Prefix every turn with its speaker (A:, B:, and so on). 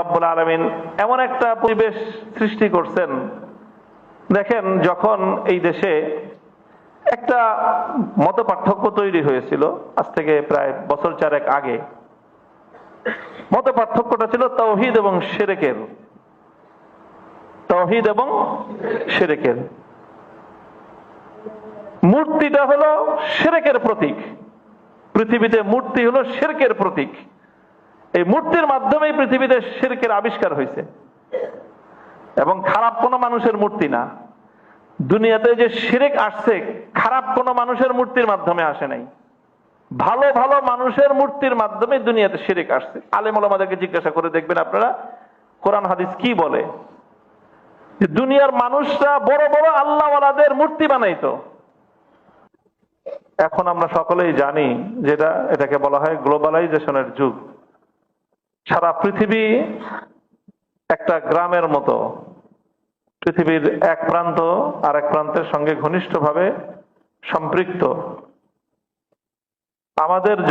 A: রব্বুল আলমিন এমন একটা পরিবেশ সৃষ্টি করছেন। দেখেন, যখন এই দেশে একটা মত পার্থক্য তৈরি হয়েছিল, আজ থেকে প্রায় বছর চারেক আগে মত পার্থক্যটা ছিল তৌহিদ এবং সেরেকের তৌহিদ এবং সেরেকের মূর্তিটা হলো সেরেকের প্রতীক। পৃথিবীতে মূর্তি হলো শেরকের প্রতীক। এই মূর্তির মাধ্যমেই পৃথিবীতে শেরকের আবিষ্কার হয়েছে। এবং খারাপ কোনো মানুষের মূর্তি না। দুনিয়াতে যে শিরেক আসছে, খারাপ কোনো মানুষের মূর্তির মাধ্যমে আসে নাই। ভালো ভালো মানুষের মূর্তির মাধ্যমে দুনিয়াতে শিরেক আসছে। আলেম আমাদেরকে জিজ্ঞাসা করে দেখবেন আপনারা, কোরআন হাদিস কি বলে? দুনিয়ার মানুষরা বড় বড় আল্লাহওয়ালাদের মূর্তি বানাইতো। এখন আমরা সকলেই জানি যেটা, এটাকে বলা হয় গ্লোবালাইজেশনের যুগ। সারা পৃথিবী একটা গ্রামের মতো। পৃথিবীর এক প্রান্ত আর এক প্রান্তের সঙ্গে ঘনিষ্ঠভাবে সম্পৃক্ত। আমাদের